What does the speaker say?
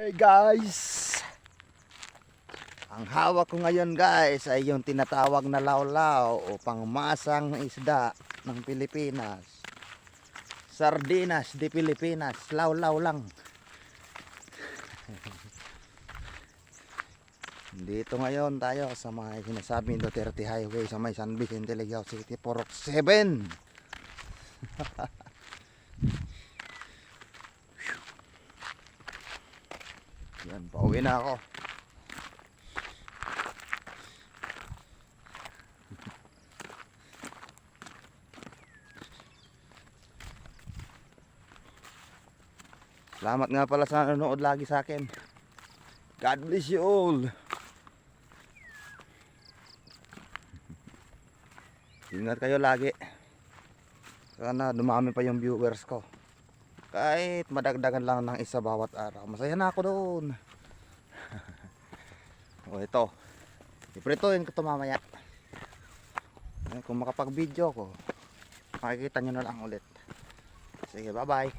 Hey guys! Ang hawak ko ngayon guys ay yung tinatawag na lawlaw o pangmasang isda ng Pilipinas. Sardinas de Pilipinas, lawlaw lang. Dito ngayon tayo sa mga sinasabing Duterte Highway sa may San Vicente, Legao City, Porok 7. Yan, pauwi na ako. Salamat nga pala sa nanonood lagi sa akin. God bless you all. Ingat kayo lagi. Sana dumami pa yung viewers ko. Kahit madagdagan lang ng isa bawat araw. Masaya na ako doon. o ito. Iprituin ko ito mamaya. Eh, Kung makapag-video ko, makikita nyo na lang ulit. Sige, bye-bye.